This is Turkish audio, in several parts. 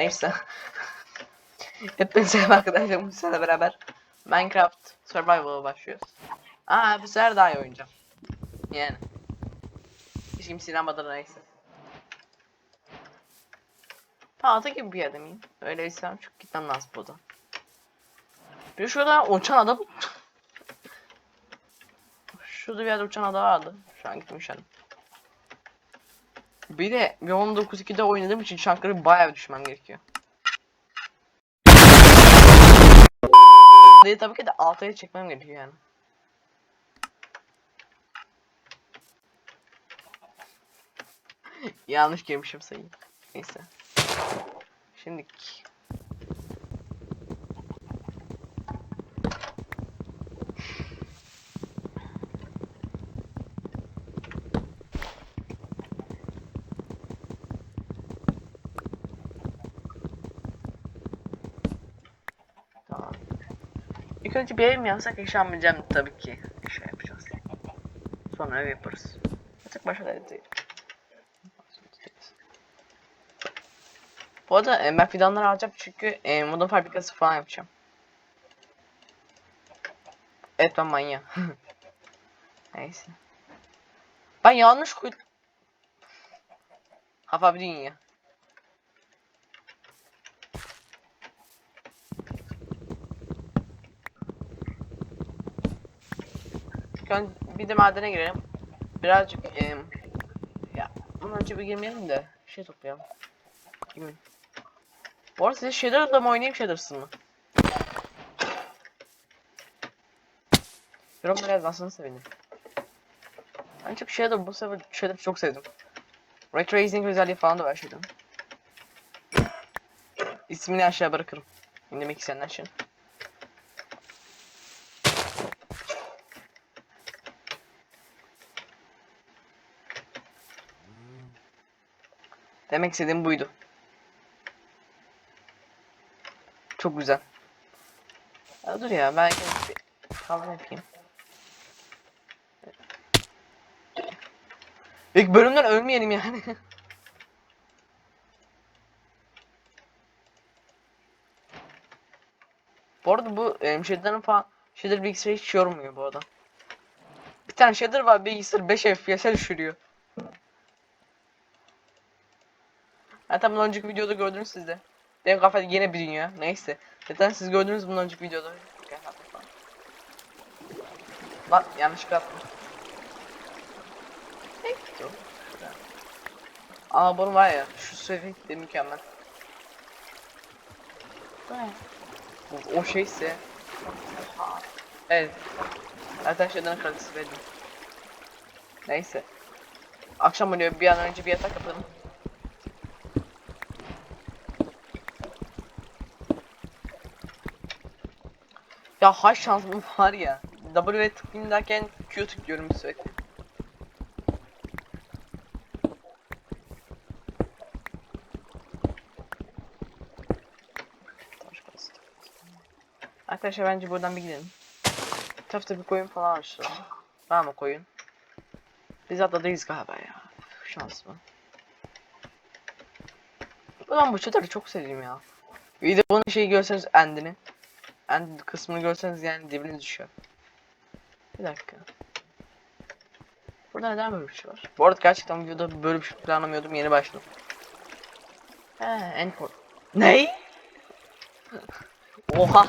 Neyse. Hepinize merhaba arkadaşlar bu sizlerle beraber Minecraft Survival'a başlıyoruz. Aa bu sefer daha iyi oynayacağım. Yani. Hiç kimse inanmadan neyse. Tahta gibi bir yerde miyim? Öyleysem çok gitmem lazım buradan. Bir şurada uçan adam. Şurada bir yerde uçan ada vardı. Şu an gitmiş hani. Bir de bir 19.2'de oynadığım için şarkıları bayağı düşmem gerekiyor. Diye tabii ki de altıya çekmem gerekiyor yani. Yanlış girmişim sayıyı. Neyse. Şimdi önce bir ev mi yapsak yaşanmayacağım tabii ki. Şey yapacağız. Sonra ev yaparız. Tek başa da değil. Bu arada e, ben fidanları alacağım çünkü e, modern fabrikası falan yapacağım. Evet ben manyağım. Neyse. Ben yanlış koydum. Hafa bir dünya. Ön bir de madene girelim. Birazcık em, ya bundan önce bir girmeyelim de şey toplayalım. Kimin? Bu arada size Shader'da mı oynayayım Shader'sın mı? Yorumlara yazmasını sevinirim. Ben çok Shader bu sefer Shader çok sevdim. Ray Tracing özelliği falan da var Shader'ın. İsmini aşağı bırakırım. Dinlemek isteyenler için. Demek istediğim buydu. Çok güzel. Ya dur ya belki bir kavga yapayım. İlk bölümden ölmeyelim yani. bu arada bu e, shader'ın falan shader bilgisayarı hiç yormuyor bu arada. Bir tane shader var bilgisayar 5 FPS'e düşürüyor. Zaten bundan önceki videoda gördünüz siz de. Benim kafada yine bir dünya. Neyse. Zaten siz gördünüz bundan önceki videoda. Lan yanlışlıkla attım. O? Ama bunun var ya şu seviye de mükemmel. Bu- O şeyse. Evet. Zaten şeyden kalitesi verdim. Neyse. Akşam oluyor bir an önce bir yatak yapalım. Ya hay şansım var ya. W'ye tıklayayım derken Q tıklıyorum sürekli. Arkadaşlar bence buradan bir gidelim. Tafta bir koyun falan açalım. Var mı koyun? Biz atladıyız galiba ya. Üf, Şans mı? Ulan bu çadırı çok sevdim ya. Bir de bunun şeyi görseniz endini. End kısmını görseniz yani dibine düşüyor. Bir dakika. Burada neden böyle bir şey var? Bu arada gerçekten videoda böyle bir şey planlamıyordum yeni başladım. He, endport. Ney? Oha.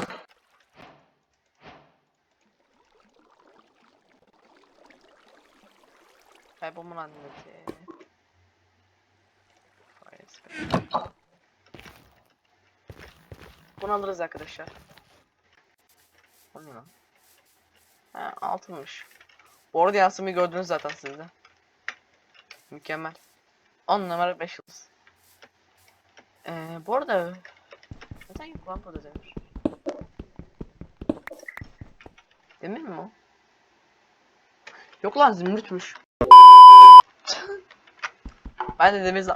Kaybolman anneti. Fire spell. Bunu alırız arkadaşlar. O ne lan? Ha altınmış. Bu arada yansımayı gördünüz zaten siz de. Mükemmel. 10 numara 5 yıldız. Ee, bu arada neden yok lan burada demir? Demir mi o? Yok lan zümrütmüş. ben de demir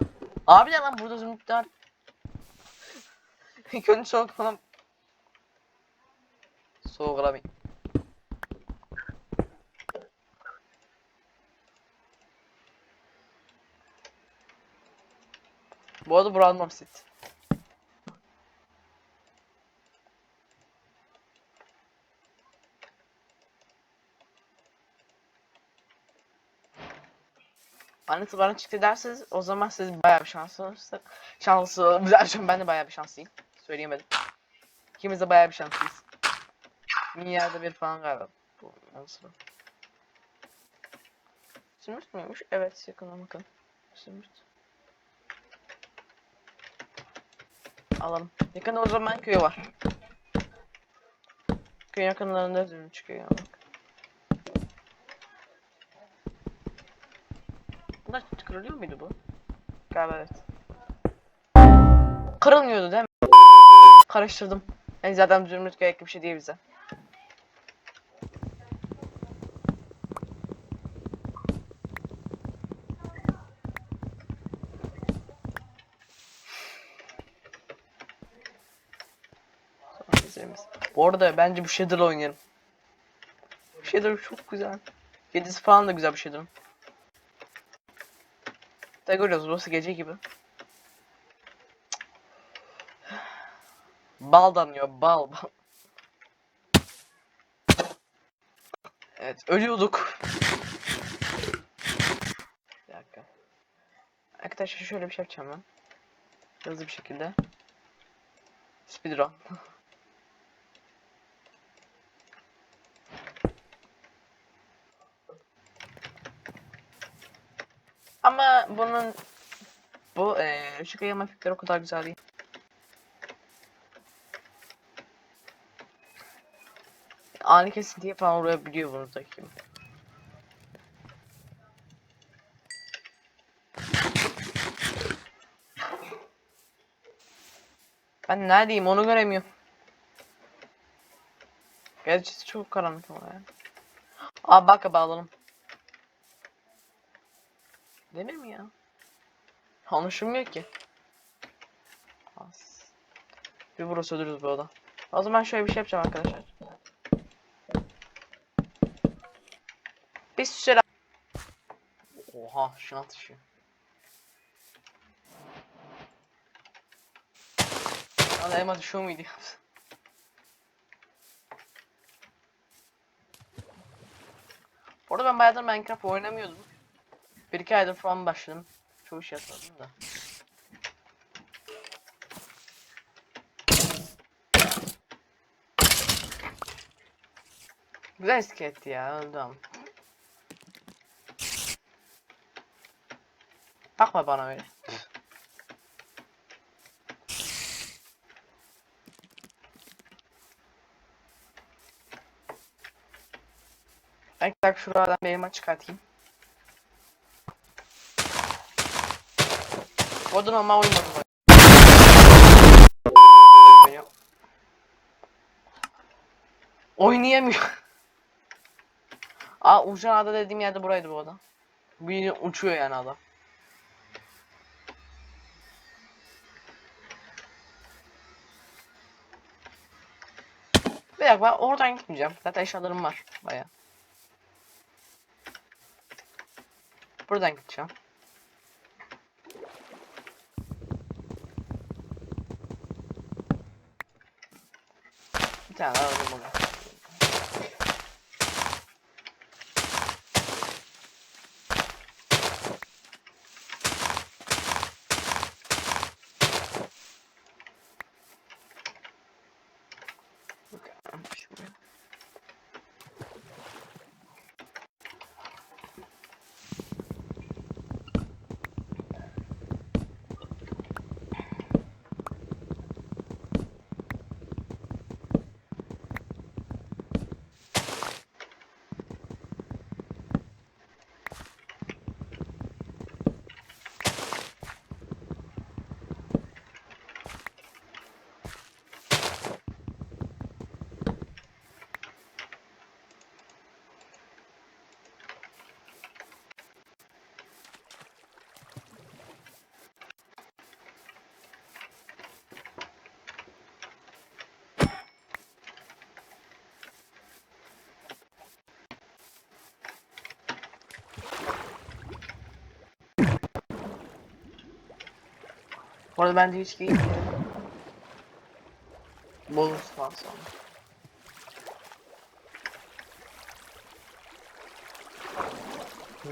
Abi ne lan burada zümrütler. Gönül soğuk falan sorgulamayın. Bu arada buranın basit. Anlatı bana çıktı derseniz o zaman siz bayağı bir şanslısınız. Şanslı, şanslı. ben de bayağı bir şanslıyım. Söyleyemedim. İkimiz de bayağı bir şanslıyız. Milyarda bir falan galiba. Bu nasıl? Sümürt müymüş? Evet yakına bakın. Sümürt. Alalım. Yakında o zaman köyü var. Köyün yakınlarında zümrüt çıkıyor yani. Bunlar kırılıyor muydu bu? Galiba evet. Kırılmıyordu değil mi? Karıştırdım. Yani zaten zümrüt gerekli bir şey değil bize. Sonra izleyemiz. Bu arada bence bu Shader'la oynayalım. Shader çok güzel. Kedisi falan da güzel bir Shader'ın. Da görüyoruz burası gece gibi. Bal damlıyor bal bal. Evet ölüyorduk. Bir dakika. Arkadaşlar şöyle bir şey yapacağım ben. Hızlı bir şekilde. Speedrun. Ama bunun bu eee ışık yayılma efektleri o kadar güzel değil. Ani kesintiye falan uğrayabiliyor buradaki. Ben neredeyim onu göremiyorum. Gerçi çok karanlık ama ya. Aa bak bağlanalım. Demir mi ya? Anlaşılmıyor ki. As. Bir burası ölürüz bu oda. O zaman şöyle bir şey yapacağım arkadaşlar. Bir süre... Oha şuna atışı. Lan elma düşüyor muydu ya? Bu arada ben bayağıdır Minecraft oynamıyordum. Bir iki aydır falan başladım. Çoğu şey atmadım da. Güzel iskelet ya öldüm. Bakma bana öyle. Ben şuradan bir elma çıkartayım. O da normal uyumadım. Beni- Oynayamıyor. Aa uçan ada dediğim yerde buraydı bu ada. Bir uçuyor yani ada. Bir dakika ben oradan gitmeyeceğim. Zaten eşyalarım var baya. Buradan gideceğim. Bir tane daha alayım onu. Bakalım şuraya. Bu arada bende hiç değil. Bonus falan sonra.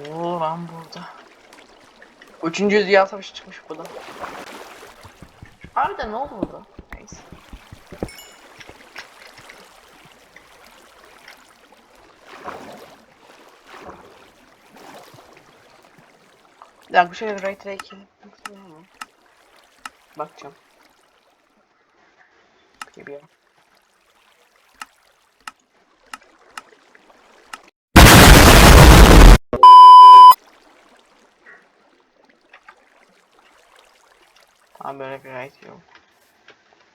Oo lan burada. Üçüncü Dünya Savaşı çıkmış burada. Harbiden ne oldu burada? Neyse. Bir dakika şöyle Ray Tracing. Bakacağım. Gibi. Tamam böyle bir right yok.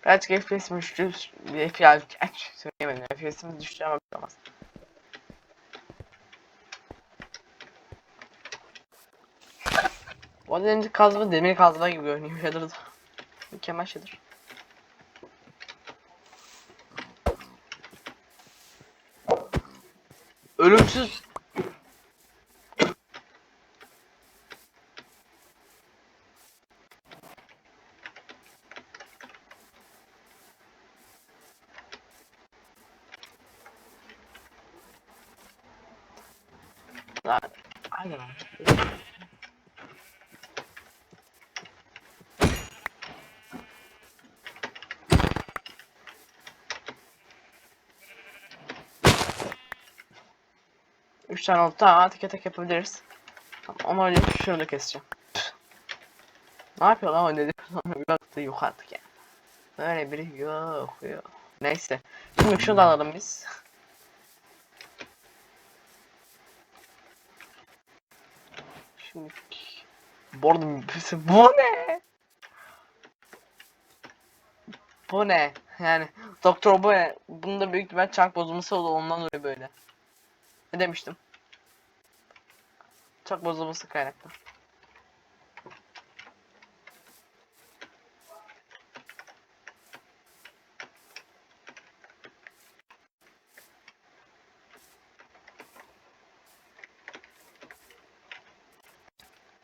Birazcık FPS'im düştü. FPS aç söyleyemedim. FPS'imiz düştü ama olmaz. Bu arada kazma demir kazma gibi görünüyor. Shader Shader. Ölümsüz. Lan, aynen. Üç tane oldu. Tamam tek yapabiliriz. Tamam ama öyle şunu da keseceğim. Ne yapıyor lan o dedi. bir baktı yok artık yani. Böyle biri yok yok. Neyse. Şimdi şunu da alalım biz. Şimdi bu arada bu ne? Bu ne? Yani doktor bu ne? Bunda büyük ihtimal çark bozulması oldu ondan dolayı böyle. Ne demiştim? Çark bozulması kaynaklı.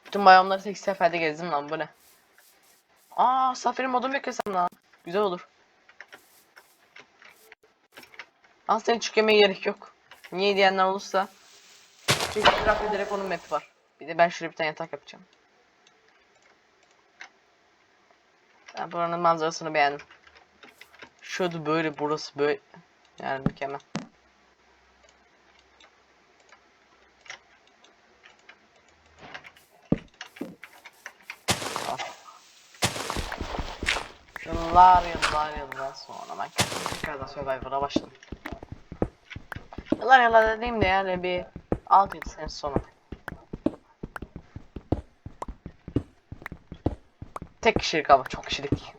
Bütün bayramları tek seferde gezdim lan bu ne? Aa safari modum beklesem lan. Güzel olur. Aslında hiç yemeye gerek yok. Niye diyenler olursa. Çünkü tarafta direkt onun var. Bir de ben şuraya bir tane yatak yapacağım. Ben buranın manzarasını beğendim. Şurada böyle burası böyle. Yani mükemmel. Yıllar yıllar yıllar sonra ben tekrardan Survivor'a başladım. Yıllar yıllar dediğim de yani bir 6-7 sene sonra. Tek kişilik ama çok kişilik.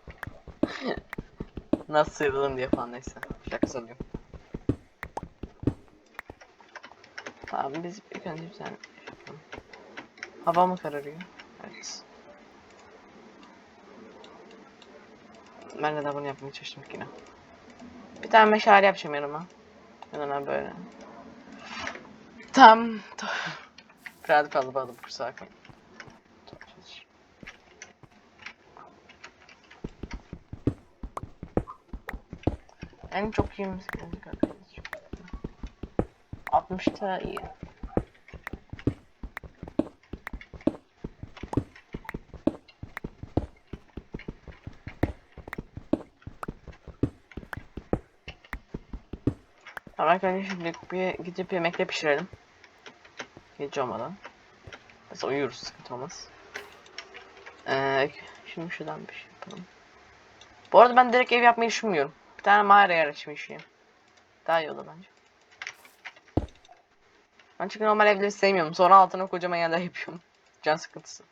Nasıl sıyrılırım diye falan neyse. Şaka sanıyorum. Tamam biz ilk önce bir tane yapalım. Hava mı kararıyor? Evet. Ben de bunu yapmaya çalıştım yine. Bir tane meşale yapacağım yanıma. Yanına böyle. Biraz fazla bağladım kusura bakmayın. En çok iyi müzik müzik arkadaşlar. 60'ta iyi. Arkadaşlar şimdi bir gidip yemekle pişirelim. Gece olmadan. Mesela uyuyoruz sıkıntı olmaz. Ee, şimdi şuradan bir şey yapalım. Bu arada ben direkt ev yapmayı düşünmüyorum. Bir tane mağara yer açmayı. Daha iyi olur bence. Ben çünkü normal evleri sevmiyorum. Sonra altına kocaman yerler yapıyorum. Can sıkıntısı.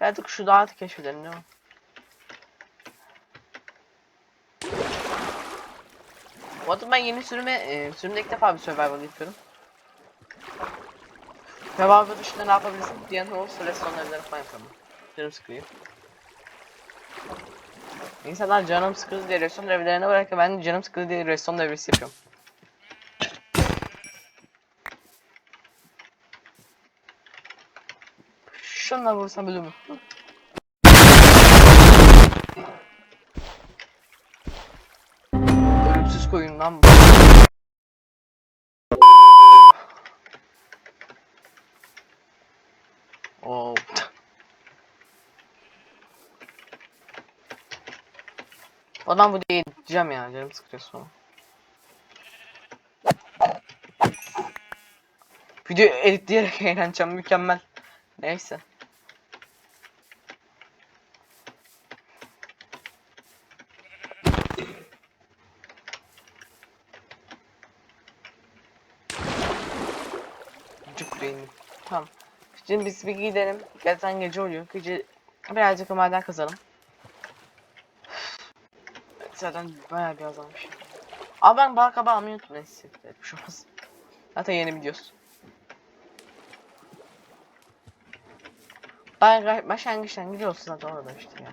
Artık şu dağı keşfedelim değil mi? Bu ben yeni sürüme, e, sürümde ilk defa bir survival yapıyorum. Survival dışında ne yapabilirsin diyen olursa restoran evleri falan yapalım. Canım sıkılıyor. İnsanlar canım sıkıldı diye restoran evlerine bırakıyor. Ben canım sıkıldı diye restoran evresi yapıyorum. Şunla vursam ölür koyun lan. Oo. Adam bu değil diyeceğim ya canım sıkıyor. Video editleyerek eğleneceğim mükemmel. Neyse. Beynim. Tamam. Şimdi biz bir gidelim. Zaten gece oluyor. Gece birazcık maden kazalım. Zaten bayağı bir azalmış. Abi ben bal kabağı almayı unuttum. Neyse. Bir şey olmaz. Zaten yeni biliyoruz. Ben başlangıçtan gidiyorsun zaten orada işte ya.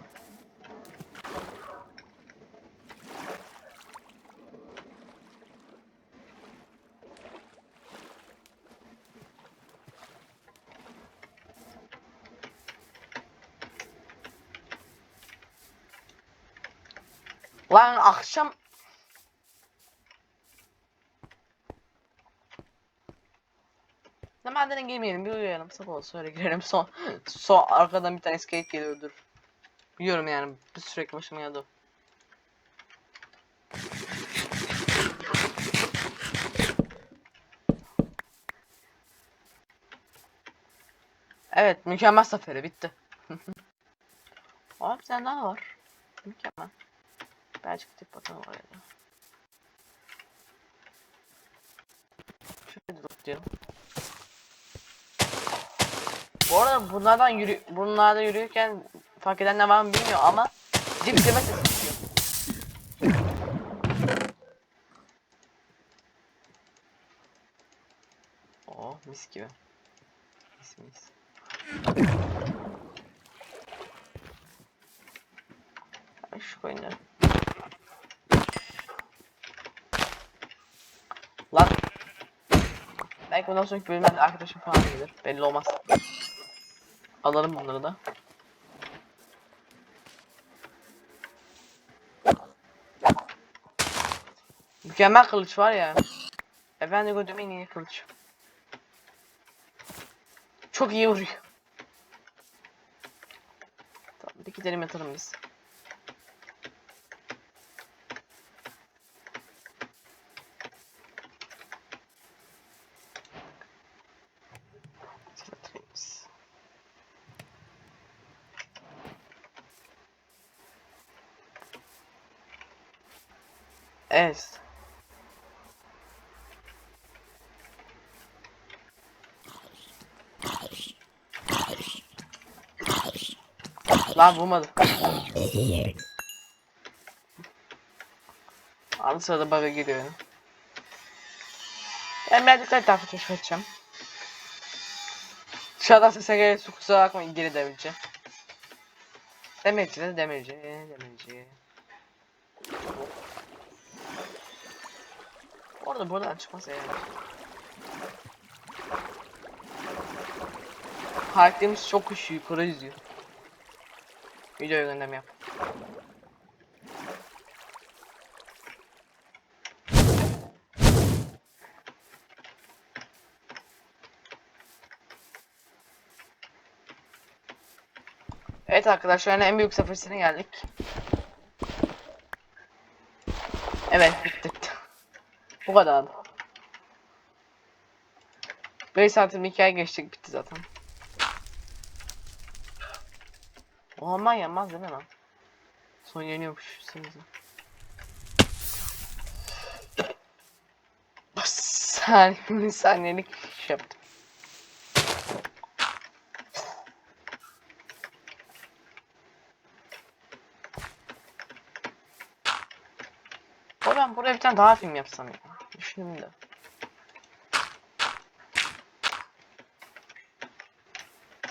Lan akşam Ne madene girmeyelim bir uyuyalım sabah olsun sonra girelim son son arkadan bir tane skate geliyordur. Biliyorum yani bir sürekli başıma geldi. Evet mükemmel seferi bitti. Abi tane daha var. Mükemmel. Birazcık tip bakalım oraya. Şöyle drop diyelim. Bu arada bunlardan yürü bunlarda yürürken fark eden ne var mı bilmiyorum ama dip deme sesi çıkıyor. Oh mis gibi. Mis mis. Şu koyunları. Lan. Belki bundan sonraki bölümlerde arkadaşım falan gelir. Belli olmaz. Alalım bunları da. Mükemmel kılıç var ya. Efendi gördüğüm en iyi kılıç. Çok iyi vuruyor. Tamam bir gidelim yatalım biz. Evet. Lan vurmadı. Arada sırada bug'a giriyor. yani. Ben birazcık daha etrafı keşfedeceğim. Dışarıdan sese gelirse kusura bakmayın geri demirci. Demirci de demirci, Orada buradan çıkmaz yani. Karakterimiz çok kuş yukarı yüzüyor. Video gönderme yap. Evet arkadaşlar en büyük seferisine geldik. Evet bitti. Bu kadar. 5 santim hikaye geçtik bitti zaten. O aman yanmaz değil mi lan? Son yeniyormuş senize. Saniye, saniyelik iş yaptım. O ben buraya bir tane daha film yapsam ya.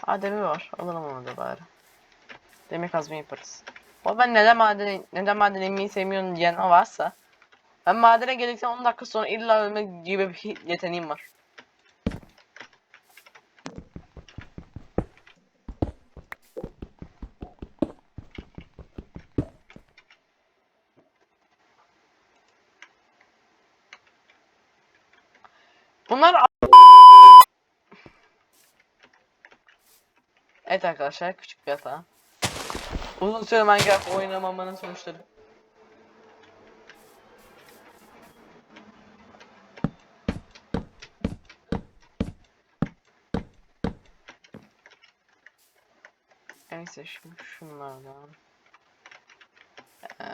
Aa demir var. Alalım onu da bari. Demir kazma yaparız. O ben neden maden neden maden inmeyi sevmiyorum diyen varsa ben madene geldikten 10 dakika sonra illa ölmek gibi bir yeteneğim var. Bunlar Evet arkadaşlar küçük bir hata. Uzun süre Minecraft oynamamanın sonuçları. Neyse şimdi şunlardan. Eee,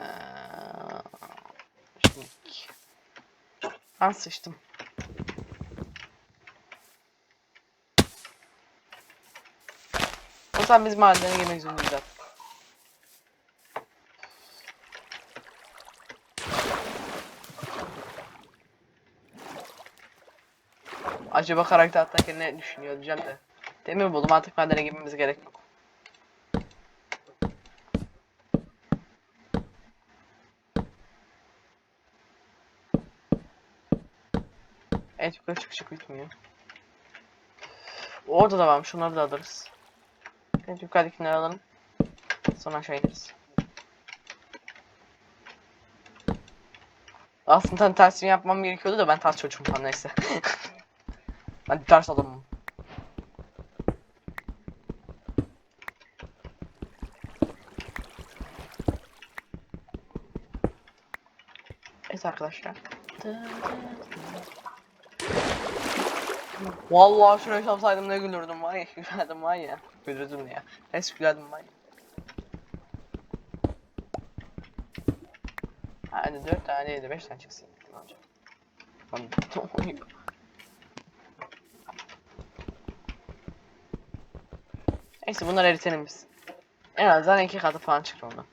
Şimdi ben sıçtım. O biz madene girmek zorundayız artık. Acaba karakter atlarken ne düşünüyor diyeceğim de. Demir buldum artık madene girmemiz gerek yok. Evet yukarı çık çık bitmiyor. Orada da varmış onları da alırız. Evet yukarıdakileri alalım. Sonra aşağı ineriz. Aslında tersini yapmam gerekiyordu da ben ters çocuğum falan neyse. ben ters adamım. Evet arkadaşlar. Vallahi şunu yaşamsaydım ne gülürdüm var ya gülerdim var ya. Gülürdüm ya. Neyse gülerdim var ya. Hadi 4 tane de 5 tane çıksın. Ne Neyse bunları eritelim biz. En azından iki katı falan çıktı ondan.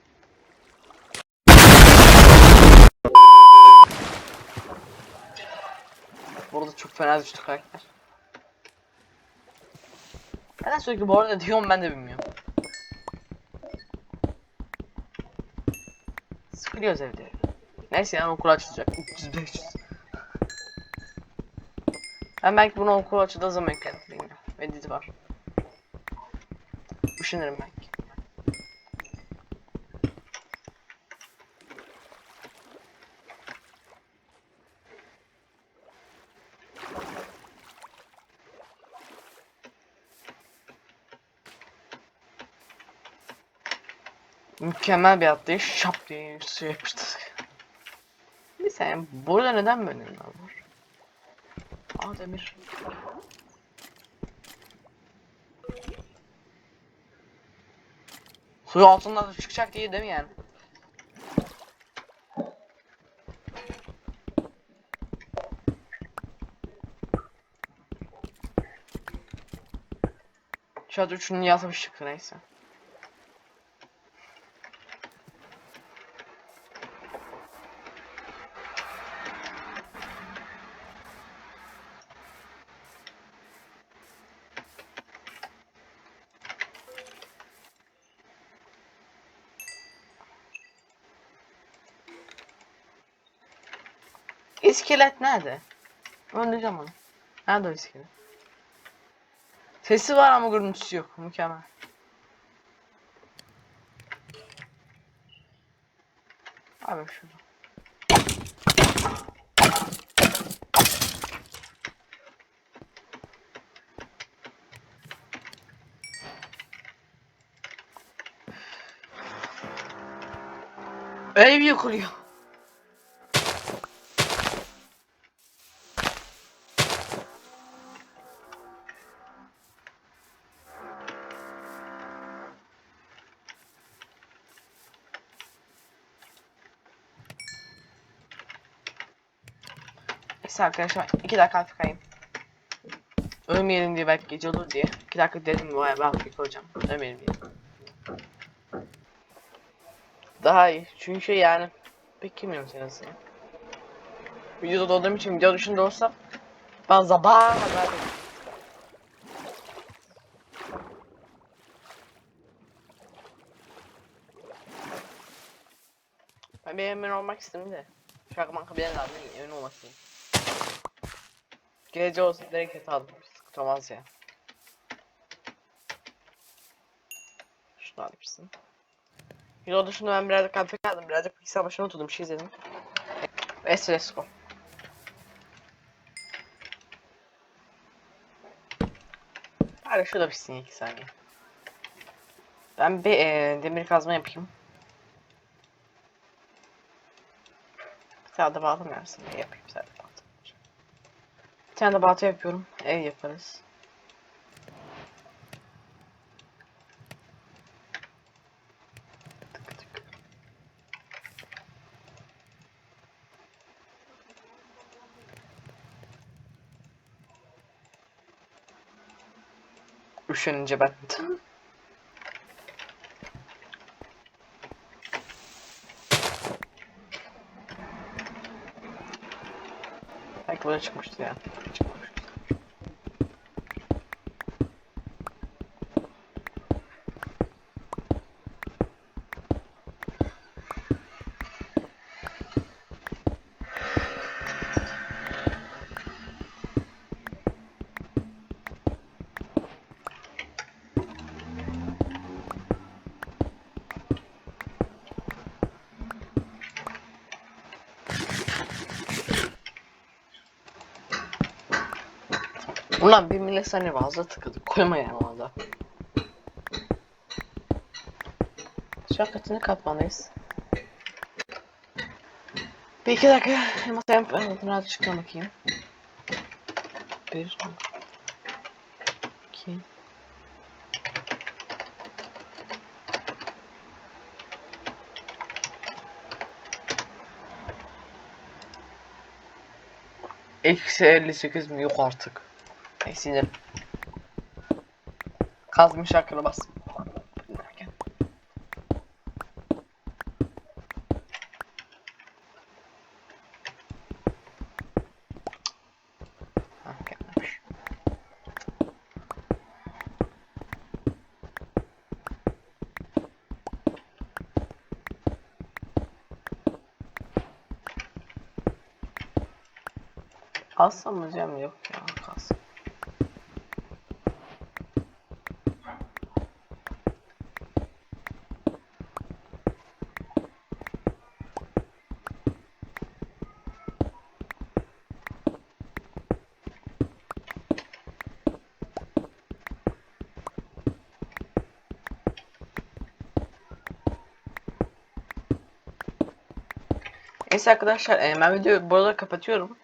Burada çok fena düştü karakter. Neden sürekli bu arada diyorum ben de bilmiyorum. Sıkılıyoruz evde. Neyse yani okul açılacak. 300 500. Ben belki bunu okul açıldığı zaman eklerim. Ve dizi var. Düşünürüm belki. Mükemmel bir atlayış şap diye suya yapıştırdık. Bir saniye burada neden böyle var? Aa demir. Suyu altından da çıkacak diye değil mi yani? Çadır şunu yazmış çıktı neyse. İskelet nerede? Öldüreceğim onu. Nerede o iskelet? Sesi var ama görüntüsü yok. Mükemmel. Abi şurada. Ev yıkılıyor. Neyse arkadaşlar 2 dakika tıkayım. Ölmeyelim diye belki gece olur diye. 2 dakika dedim vay ben Afrika hocam. Ölmeyelim diye. Daha iyi. Çünkü yani pek kimmiyorum seni aslında. Videoda olduğum için video dışında olsam ben sabah kadar Ben bir emin olmak istedim de. Şarkı manka bir lazım emin olmak istedim. Gece olsun direkt kötü aldım. Sıkıntı olmaz ya. Şunu alırsın. Yol dışında ben birazcık kafe kaldım. Birazcık bilgisayar başına oturdum. Bir şey izledim. Go. Hadi şurada bitsin iki saniye. Ben bir e, demir kazma yapayım. Mı yapsın? İyi yapayım sade balta. Bir tane de balta yapıyorum. Ev yaparız. Üşenince ben. Çıkmıştı ya. Ulan bir millet saniye fazla tıkadı. Koyma yani valla. Şu an kaçıncı katmandayız? Bir iki dakika masaya altına çıkma bakayım. Bir. iki. Eksi 58 mi? Yok artık. Eksidir. Kazmış hakkını bas. Ha, gelmemiş. Kalsam mı Cem? Yok ya Neyse arkadaşlar e, ben videoyu burada kapatıyorum.